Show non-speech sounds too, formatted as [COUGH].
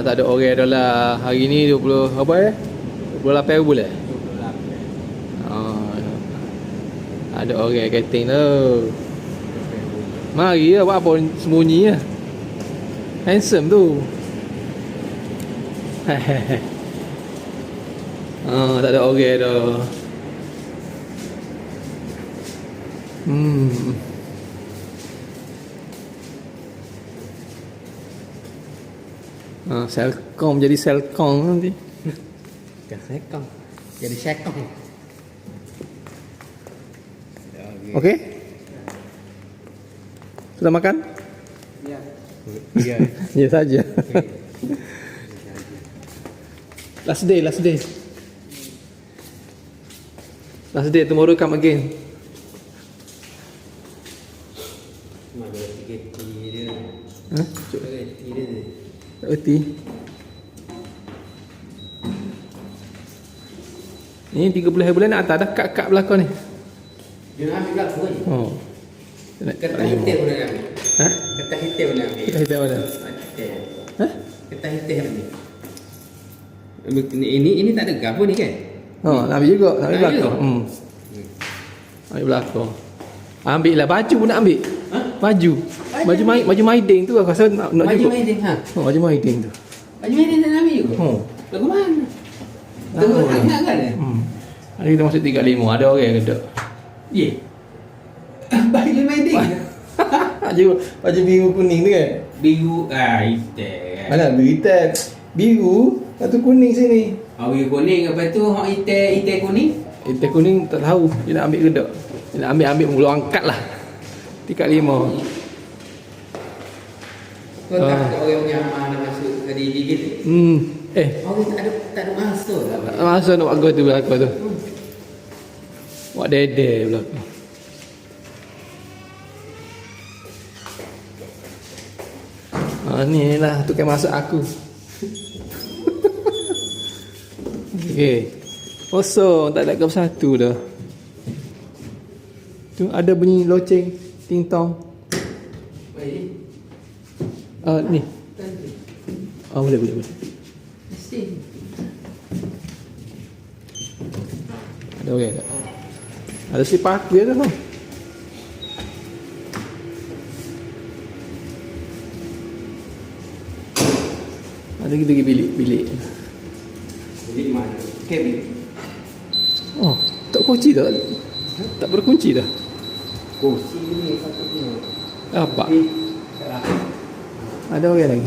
Tak ada orang dah lah. Hari ni 20 apa eh? 28 bulan. Ah. Ada orang kating tu. Mari lah buat apa sembunyi lah. Handsome tu. [LAUGHS] ah, tak ada orang dah. Hmm. Ah, Selcom jadi Selcom nanti. Bukan sekong. Jadi sekong. Okey? Sudah makan? Ya. Ya [LAUGHS] saja. last day, last day. Last day, tomorrow come again. Mana tiga dia. Ha? Tiga dia. Erti. Ni 30 hari bulan nak hantar dah kad-kad belakang ni. Dia nak ambil belakang. Oh. Nak Kertas hitam pun nak ambil. Ha? Kertas hitam pun nak ambil. Kita hitam mana? Hitam. Ha? Kertas hitam ni. Ini ini ini tak ada gap pun ni kan? Oh, nak ambil juga. Nak ambil Nak belakang. ambil Hmm. Ambil belakang. Ambil lah baju pun nak ambil. Ha? Baju. Baju main baju maiding tu aku rasa nak nak Baju juga. main ha. Oh, baju maiding tu. Baju tak nak ambil juga. Oh. Lagu mana? Tunggu Oh. tak nak kan? Hmm. Hari kita masuk 35 ada orang kena. Ye. [LAUGHS] Baju main dia. [LAUGHS] baju baju biru kuning tu kan. Biru ah hitam. Mana biru hitam. Biru, lepas tu kuning sini. Oh, biru kuning apa tu? Hak hitam hitam kuning. Hitam kuning tak tahu. Dia nak ambil kedak. Dia nak ambil ambil mula angkat lah. Tingkat lima. Kau tak Ah. ada orang yang mana masuk ke di gigit. Hmm. Eh, Oh, tak ada tak ada masuk lah. masa nak buat tu belakang tu. Buat dede belakang. Ah, ni lah tukang masak aku. [LAUGHS] Okey. Kosong, tak ada kau satu dah. Tu ada bunyi loceng, ting tong. Baik. Ah, ni. Tadi. Ah, boleh boleh boleh. Mesti. Ada orang tak? Ada si paku ya tu. Ada kita pergi bilik-bilik. Jadi mana? Kevin. Oh, tak kunci dah. Tak berkunci dah. Kursi ni patutnya. Apa? Eh, Ada orang lagi.